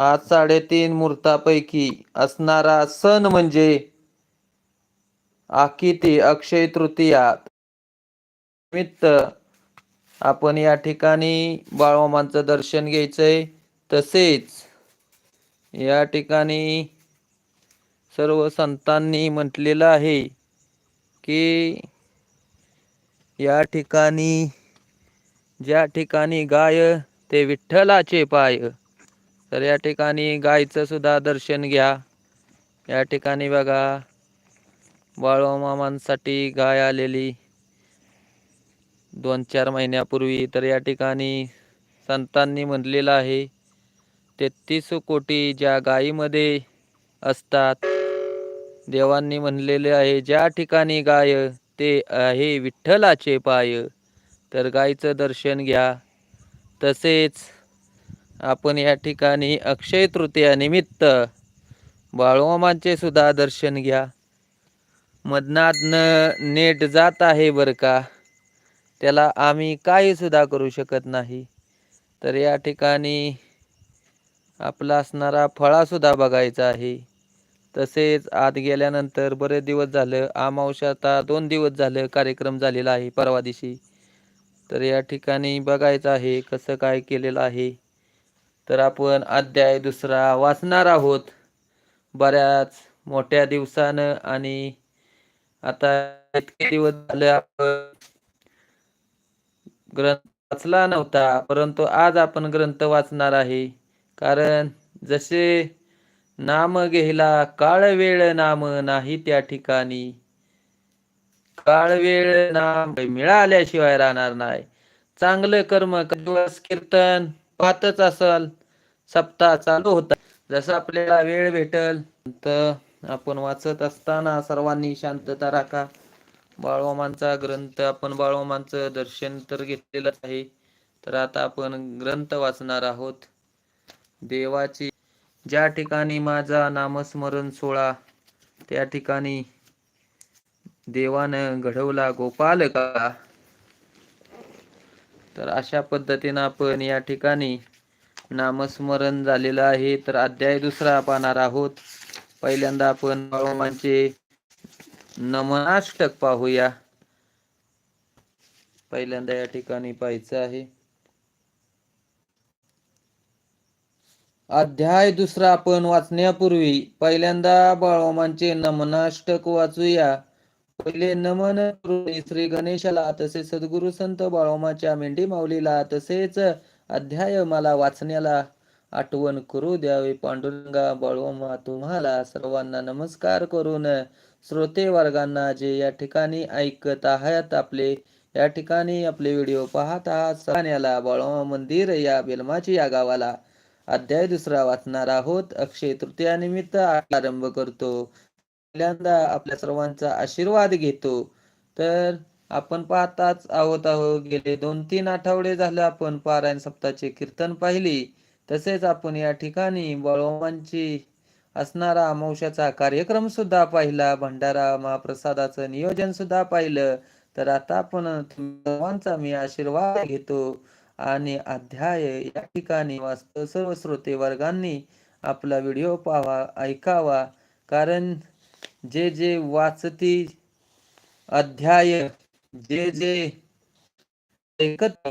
आज साडेतीन मूर्तापैकी असणारा सण म्हणजे आकिती अक्षय तृतीया. निमित्त आपण या ठिकाणी बाळमामांचं दर्शन घ्यायचंय. तसेच या ठिकाणी सर्व संतांनी म्हटलेलं आहे की या ठिकाणी ज्या ठिकाणी गाय ते विठ्ठलाचे पाय. तर या ठिकाणी गायचं सुद्धा दर्शन घ्या. या ठिकाणी बघा बाळूमामांसाठी गाय आलेली. दोन चार महिन्यापूर्वी तर या ठिकाणी संतांनी म्हटलेलं आहे तेहतीस कोटी ज्या गायीमध्ये असतात देवांनी म्हणलेले आहे ज्या ठिकाणी गाय ते आहे विठ्ठलाचे पाय तर गायचं दर्शन घ्या. तसेच आपण या ठिकाणी अक्षय तृतीयानिमित्त बाळूमामांचे सुद्धा दर्शन घ्या. मधनातनं नेट जात आहे बरं का? त्याला आम्ही काही सुद्धा करू शकत नाही. तर या ठिकाणी आपला असणारा फळासुद्धा बघायचा आहे. तसेच आत गेल्यानंतर बरेच दिवस झालं अमावस्या आता दोन दिवस झालं कार्यक्रम झालेला आहे परवा दिवशी. तर या ठिकाणी बघायचं आहे कसं काय केलेलं आहे. तर आपण अध्याय दुसरा वाचणार आहोत. बऱ्याच मोठ्या दिवसानं आणि आता इतके दिवस झाले आपण ग्रंथ वाचला नव्हता परंतु आज आपण ग्रंथ वाचणार आहे. कारण जसे नाम घेला काळ वेळ नाम नाही त्या ठिकाणी. काळ वेळ नाम मिळाल्याशिवाय राहणार नाही. चांगलं कर्म दिवस कीर्तन पाहतच असल. सप्ताह चालू होता. जसं आपल्याला वेळ भेटल तर आपण वाचत असताना सर्वांनी शांतता राखा. बाळवामांचा ग्रंथ आपण बाळवामांचं दर्शन तर घेतलेलंच आहे. तर आता आपण ग्रंथ वाचणार आहोत. देवाची ज्या ठिकाणी माझा नामस्मरण सोळा त्या ठिकाणी देवानं घडवला गोपाल का? तर अशा पद्धतीनं आपण या ठिकाणी नामस्मरण झालेलं आहे. तर अध्याय दुसरा पाहणार आहोत. पहिल्यांदा आपण बाळोमांचे नमनाष्टक पाहूया. पहिल्यांदा या ठिकाणी पाहायचं आहे. अध्याय दुसरा आपण वाचण्यापूर्वी पहिल्यांदा बाळोमांचे नमनाष्टक वाचूया. पहिले नमन श्री गणेशाला तसेच सद्गुरु संत बाळोमाच्या मेंढी माऊलीला तसेच अध्याय मला वाचण्याला आठवण करू द्यावे पांडुरंगा बाळोमा तुम्हाला सर्वांना नमस्कार करून श्रोते वर्गांना जे या ठिकाणी ऐकत आहात आपले या ठिकाणी आपले व्हिडिओ पाहत आहात. सहाण्याला बाळोमा मंदिर या बेलमाची या गावाला अध्याय दुसरा वाचणार आहोत. अक्षय तृतीयानिमित्त आरंभ करतो. पहिल्यांदा आपल्या सर्वांचा आशीर्वाद घेतो. तर आपण पाहताच आहोत आहोत गेले दोन तीन आठवडे झाले आपण पारायण सप्ताचे कीर्तन पाहिली. तसेच आपण या ठिकाणी बळवमांची असणारा अमावश्याचा कार्यक्रम सुद्धा पाहिला. भंडारा महाप्रसादाचं नियोजन सुद्धा पाहिलं. तर आता आपण सर्वांचा मी आशीर्वाद घेतो. आणि अध्याय या ठिकाणी वाचतो. सर्व श्रोते वर्गांनी आपला व्हिडिओ पाहावा ऐकावा. कारण जे जे वाचती अध्याय जे जे ऐकत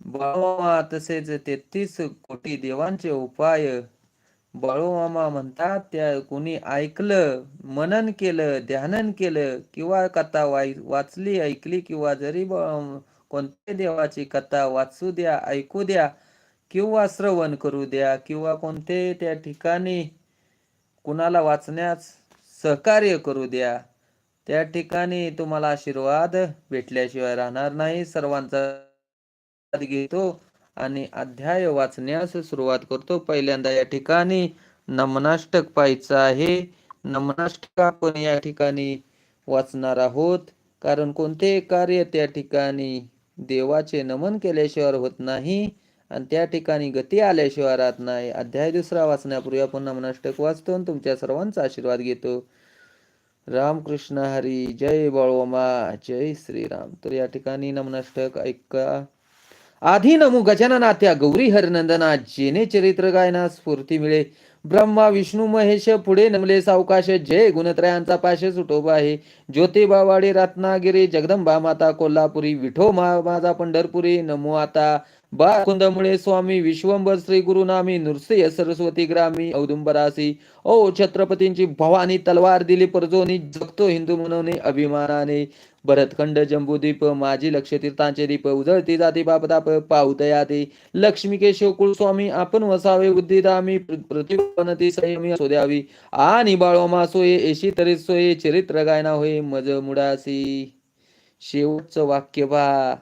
बाळूमामा तसेच तेहतीस कोटी देवांचे उपाय. बाळूमामा म्हणतात त्या कोणी ऐकलं मनन केलं ध्यानन केलं किंवा कथा वाचली ऐकली किंवा जरी कोणत्या देवाची कथा वाचू द्या ऐकू द्या किंवा श्रवण करू द्या किंवा कोणते त्या ठिकाणी कुणाला वाचण्यास सहकार्य करू द्या त्या ठिकाणी तुम्हाला आशीर्वाद भेटल्याशिवाय राहणार नाही. सर्वांचा घेतो आणि अध्याय वाचण्यास सुरुवात करतो. पहिल्यांदा या ठिकाणी नमनाष्टक पाहायचं आहे. नमनाष्टक आपण या ठिकाणी वाचणार आहोत. कारण कोणते कार्य त्या ठिकाणी देवाचे नमन केल्याशिवाय होत नाही आणि त्या ठिकाणी गती आल्याशिवाय राहत नाही. अध्याय दुसरा वाचण्यापूर्वी आपण नमनाष्टक वाचतो आणि तुमच्या सर्वांचा आशीर्वाद घेतो. रामकृष्ण हरी जय बाळोमा जय श्रीराम. तर या ठिकाणी नमनाष्टक ऐका. आधी नमू गजानना त्या गौरी हरनंदना जेने चरित्र गायना स्फूर्ती मिळे. ब्रह्मा विष्णू महेश पुढे नमले सावकाश जय गुणत्रयांचा पाश सुटोबा आहे. ज्योतिबावाडी रत्नागिरी जगदंबा माता कोल्हापुरी विठो मा माझा पंढरपुरी नमो आता. बा कुंदमुळे स्वामी विश्वंभर श्री गुरुनामी नृसिंह सरस्वती ग्रामी औदुंबरासी. ओ छत्रपतींची भवानी तलवार दिली परजोनी जगतो हिंदू म्हणून अभिमानाने. भरतखंड जंबूदीप माझी लक्ष तीर्थांचे दीप उजळती जाती बापदाप पावतया ते लक्ष्मी केशव कुलस्वामी आपण वसावे उद्दिदामी प्रतिपनती संयमी असो द्यावी. आणि बाळोमा सोये एशी तरी सोये चरित्र गायना होय मज मुडासी. शेवटचं वाक्य पहा.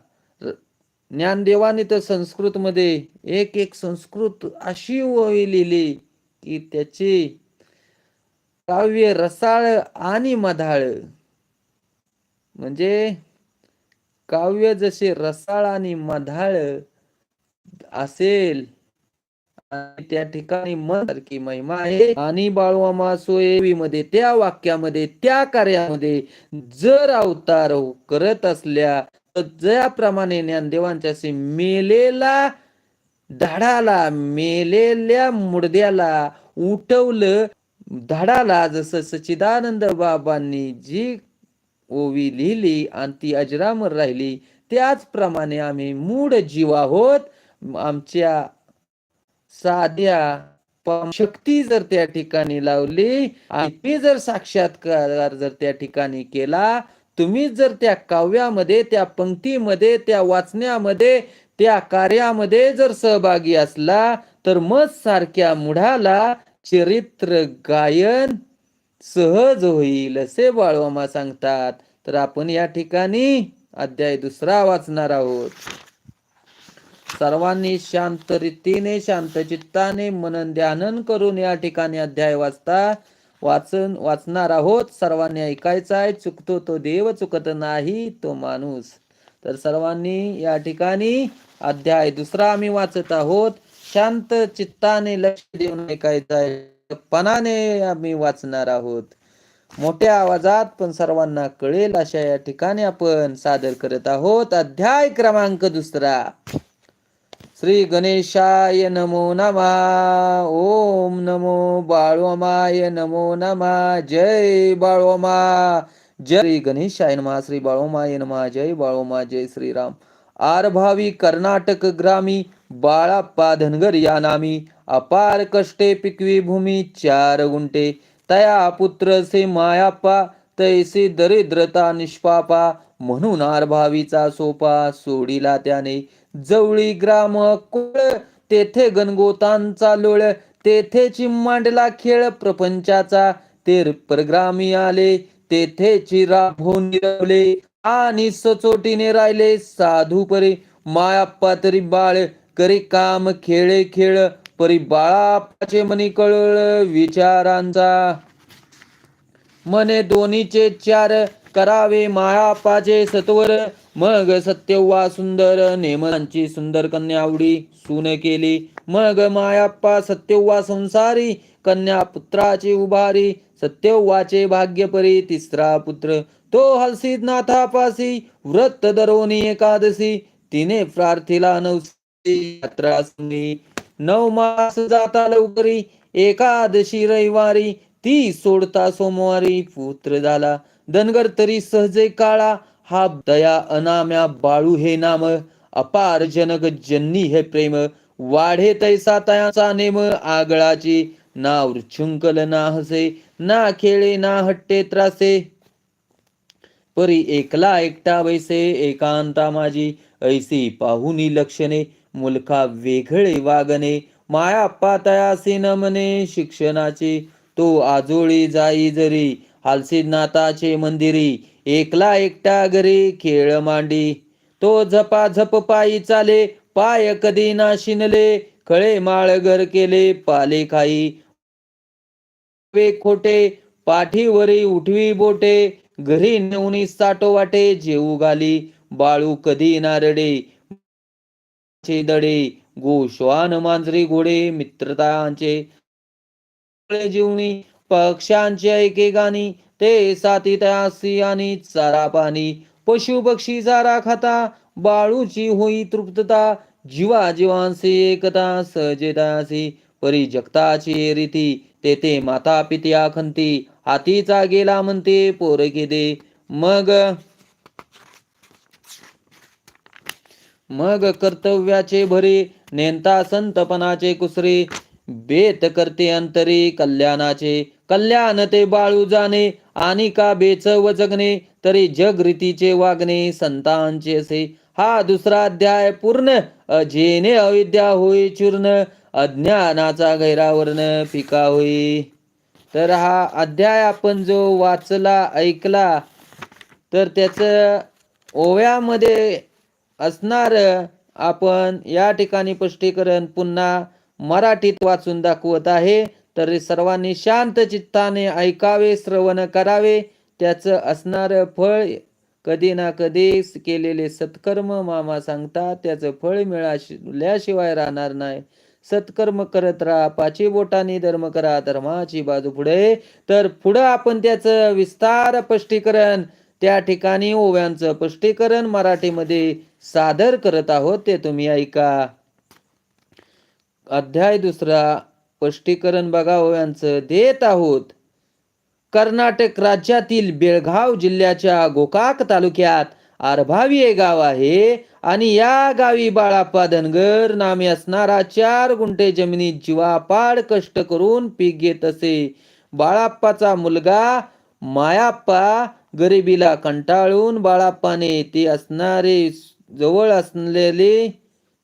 ज्ञानदेवाने तर संस्कृतमध्ये एक एक संस्कृत अशी ओवी लिहिली की त्याची काव्य रसाळ आणि मधाळ. म्हणजे काव्य जसे रसाळ आणि मधाळ असेल आणि त्या ठिकाणी मन सारखी महिमा आहे. आणि बाळवा सोयवी मध्ये त्या वाक्यामध्ये त्या कार्यामध्ये जर अवतार करत असल्या ज्याप्रमाणे ज्ञानदेवांच्या मेलेला धाडाला मेलेल्या मुडद्याला उठवलं. धाडाला जसं सच्चिदानंद बाबांनी जी ओवी लिहिली आणि ती अजरामर राहिली त्याचप्रमाणे आम्ही मूड जीव आहोत आमच्या साध्या शक्ती जर त्या ठिकाणी लावली आणि जर साक्षात्कार जर त्या ठिकाणी केला तुम्ही जर त्या काव्यामध्ये त्या पंक्तीमध्ये त्या वाचण्यामध्ये त्या कार्यामध्ये जर सहभागी असला तर मग सारख्या मुढाला चरित्र गायन सहज होईल असे बाळवामा सांगतात. तर आपण या ठिकाणी अध्याय दुसरा वाचणार आहोत. सर्वांनी शांत रीतीने शांत चित्ताने मनन ध्यानन करून या ठिकाणी अध्याय वाचता. वाचन वाचणार आहोत. सर्वांनी ऐकायचा आहे. चुकतो तो देव चुकत नाही तो माणूस. तर सर्वांनी या ठिकाणी अध्याय दुसरा आम्ही वाचत आहोत. शांत चित्ताने लक्ष देऊन ऐकायचं आहे. पणाने आम्ही वाचणार आहोत. मोठ्या आवाजात पण सर्वांना कळेल अशा या ठिकाणी आपण सादर करत आहोत. अध्याय क्रमांक दुसरा. श्री गणेशाय नमो नमा ओम नमो बाळोमाय नमो नमा जय बाळोमा जय श्री गणेशाय नमा श्री बाळोमाय नमा जय बाळोमा जय श्रीराम. आरभावी कर्नाटक ग्रामी बाळाप्पा धनगर या नामी अपार कष्टे पिकवी भूमी चार गुंटे तया पुत्र से मायाप्पा तैसे दरिद्रता निष्पापा म्हणून आरभावीचा सोपा सोडिला त्याने. जवळी ग्राम कोळ तेथे गणगोतांचा लोळ तेथे मांडला खेळ प्रपंचाचा. ते परग्रामी आले तेथे चिराभो निरवले आणि सचोटीने राहिले साधू परी. मायाप्पा तरी बाळ करी काम खेळे खेळ परी बाळाप्पाचे मनी कळळ विचारांचा. मने दोन्हीचे चार करावे मायापाचे सत्वर मग सत्यव्वा सुंदर नेमांची सुंदर कन्या आवडी सून केली. मग मायाप्पा सत्यव्वा संसारी कन्या पुत्राची उभारी. सत्यव्वाचे भाग्यपरी तिसरा पुत्र. तो हलसीत नाथापासी व्रत दरोनी एकादशी. तिने प्रार्थिला नवसी यात्रा सुनी. नऊ मास जाता लवकरी एकादशी रविवारी. ती सोडता सोमवारी पुत्र झाला. धनगर तरी सहजे काळा हा दया अनाम्या बाळू हे नाम अपार जनक जन्नी हे प्रेम वाढे तैसा तयाचा नेम आगळाची ना उच्छुंकल ना हसे ना खेळे ना हट्टे त्रासे. परी एकला एकटा वैसे एकांता माझी ऐसी पाहुनी लक्षणे मुलखा वेगळे वागणे माया पातयासी नमने शिक्षणाची तो आजोळी जाई जरी हालसी नाताचे मंदिरी एकला एकटा घरी खेळ मांडी. तो झपा झप पायी चाले पाय कधी ना शिनले. खळे माळ घर केले पाले खाई. खोटे पाठीवरी उठवी बोटे. घरी नेऊनी साठो वाटे जेऊ घाली. बाळू कधी नारडे दडे गोश्वान मांजरी घोडे मित्रतांचे. जीवनी पक्ष्यांचे ऐके गाणी. ते साती त्यासी आणि चारा पाणी. पशु पक्षी चारा खाता बाळूची होई तृप्तता. जीवा जीवांसी एकता सहजेदासी परी जगताची रीती तेथे माता पित्या खंती हातीचा गेला म्हणते पोर दे मग मग कर्तव्याचे भरे नेंता संतपणाचे कुसरे. बेत करते अंतरी कल्याणाचे. कल्याण ते बाळू जाणे आणि का बेच जगणे तरी जग रीतीचे वागणे संतांचे असे. हा दुसरा अध्याय पूर्ण अजेने अविद्या होई चूर्ण अज्ञानाचा गैरावर्ण पिका होई. तर हा अध्याय आपण जो वाचला ऐकला तर त्याचं ओव्यामध्ये असणार आपण या ठिकाणी स्पष्टीकरण पुन्हा मराठीत वाचून दाखवत आहे. तर सर्वांनी शांत चित्ताने ऐकावे श्रवण करावे. त्याचं असणार फळ कधी ना कधी केलेले सत्कर्म मामा सांगतात त्याचं फळ मिळाल्याशिवाय राहणार नाही. सत्कर्म करत राहा पाची बोटाने धर्म करा धर्माची बाजू पुढे. तर पुढं आपण त्याचं विस्तार स्पष्टीकरण त्या ठिकाणी ओव्यांचं स्पष्टीकरण मराठीमध्ये सादर करत आहोत ते तुम्ही ऐका. अध्याय दुसरा स्पष्टीकरण बघावं हो यांचं. देत आहोत. कर्नाटक राज्यातील बेळगाव जिल्ह्याच्या गोकाक तालुक्यात आरभावी हे गाव आहे आणि या गावी बाळाप्पा धनगर नामे असणारा चार गुंठे जमिनीत जीवापाड कष्ट करून पीक घेत असे. बाळाप्पाचा मुलगा मायाप्पा गरिबीला कंटाळून बाळाप्पाने ते असणारे जवळ असलेले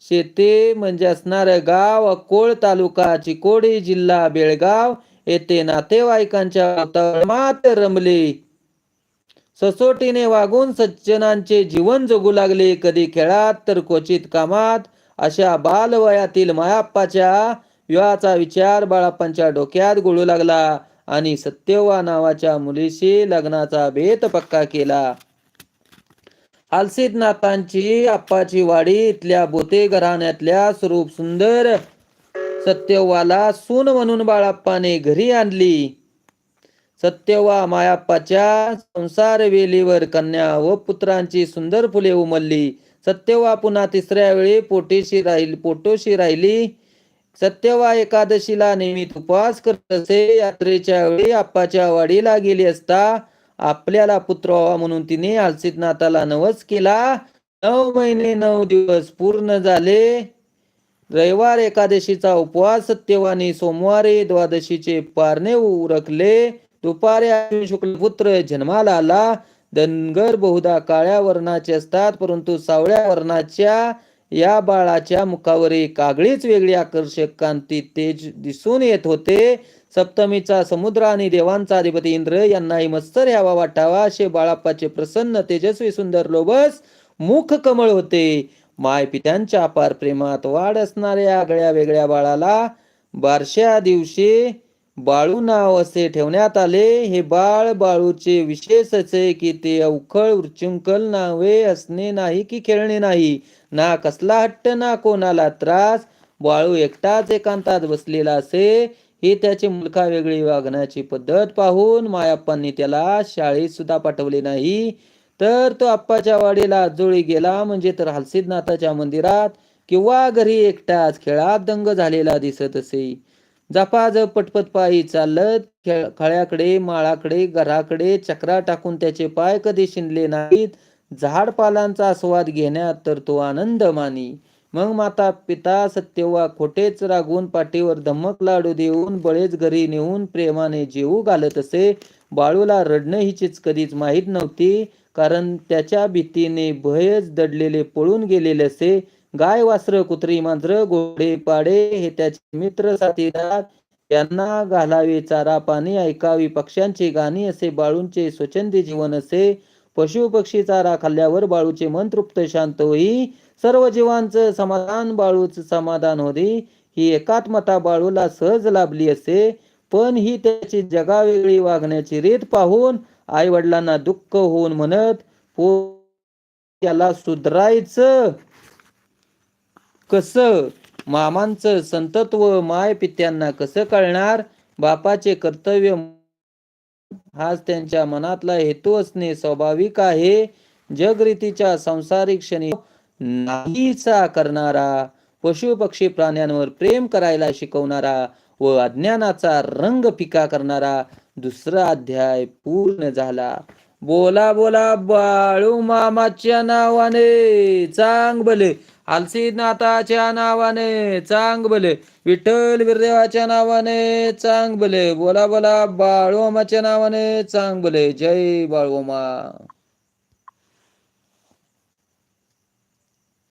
शेते म्हणजे असणारं गाव अकोळ तालुका चिकोडी जिल्हा बेळगाव. येथे नातेवाईकांच्या मात रमले. ससोटीने वागून सज्जनांचे जीवन जगू लागले. कधी खेळात तर क्वचित कामात. अशा बालवयातील मायाप्पाच्या विवाहाचा विचार बाळाप्पांच्या डोक्यात गुळू लागला आणि सत्यवा नावाच्या मुलीशी लग्नाचा बेत पक्का केला. नाथांची आप्पाची वाडी इथल्या बोते घराण्यातल्या स्वरूप सुंदर सत्यवाला सून म्हणून बाळाप्पाने घरी आणली. सत्यवा मायाप्पाच्या संसार वेलीवर कन्या व पुत्रांची सुंदर फुले उमलली. सत्यवा पुन्हा तिसऱ्या वेळी पोटीशी राहिली पोटोशी राहिली. सत्यवा एकादशीला नेहमी उपवास करत असे यात्रेच्या वेळी आप्पाच्या वाडीला गेली असता आपल्याला पुत्र व्हावा म्हणून तिने नाताला नवस केला. नऊ महिने नऊ दिवस पूर्ण झाले. रविवार एकादशीचा उपवास सत्यवानी सोमवारी द्वादशीचे पारणे उरकले. दुपारी शुक्ल पुत्र जन्माला आला. धनगर बहुधा काळ्या वर्णाचे असतात परंतु सावळ्या वर्णाच्या या बाळाच्या मुखावर एक आगळीच वेगळी आकर्षक कांती तेज दिसून येत होते. सप्तमीचा समुद्र आणि देवांचा अधिपती इंद्र यांनाही मत्सर यावा वाटावा असे बाळाप्पाचे प्रसन्न तेजस्वी सुंदर लोबस मुख कमळ होते. माय पित्यांच्या अपार प्रेमात वाढ असणाऱ्या आगळ्या वेगळ्या बाळाला बारश्या दिवशी बाळू नाव असे ठेवण्यात आले. हे बाळ बाळूचे विशेष असे की ते अवखळ उर्चुंकल नावे असणे नाही की खेळणे नाही. ना कसला हट्ट ना कोणाला त्रास. बाळू एकटाच एकांतात बसलेला असे. ही त्याची मुलखा वेगळी वागण्याची पद्धत पाहून मायाप्पांनी त्याला शाळेत सुद्धा पाठवले नाही. तर तो आप्पाच्या वाडीला आजोळी गेला म्हणजे तर हलसिद्धनाथाच्या मंदिरात किंवा घरी एकटाच खेळात दंग झालेला दिसत असे. जपाज पटपट पायी चालत खळ्याकडे माळाकडे घराकडे चक्रा टाकून त्याचे पाय कधी शिंदले नाहीत? झाडपालांचा आस्वाद घेण्यात तर तो आनंद मानी. मग माता पिता सत्यवा खोटेच रागून पाठीवर धमक लाडू देऊन बळेच घरी नेऊन प्रेमाने जेवू घालत असे. बाळूला रडणं हिचीच कधीच माहीत नव्हती कारण त्याच्या भीतीने भयच दडलेले पळून गेलेले असे. गाय वासर कुत्री मांजर घोडे पाडे हे त्याचे मित्र साथीदार. त्यांना घालावे चारा पाणी ऐकावी पक्ष्यांची गाणी असे बाळूंचे स्वच्छंदी जीवन असे. पशु पक्षी चारा खाल्ल्यावर बाळूचे मन तृप्त शांत होई. सर्व जीवांचं समाधान बाळूच समाधान होते. ही एकात्मता बाळूला सहज लाभली असे पण ही त्याची जगावेगळी वागण्याची रीत पाहून आई वडिलांना दुःख होऊन म्हणत त्याला सुधरायचं. कसं मामांचं संतत्व माय पित्यांना कसं कळणार? बापाचे कर्तव्य हाच त्यांच्या मनातला हेतू असणे स्वाभाविक आहे. जगरीतीच्या संसारिक क्षणी नाहीसा करणारा पशु पक्षी प्राण्यांवर प्रेम करायला शिकवणारा व अज्ञानाचा रंग फिका करणारा दुसरा अध्याय पूर्ण झाला. बोला बोला बाळू मामाच्या नावाने चांग भले नाथाच्या नावाने चांग भले विठ्ठल विरदेवाच्या नावाने चांग भले बोला बोला बाळोमाच्या नावाने चांग भले जय बाळोमा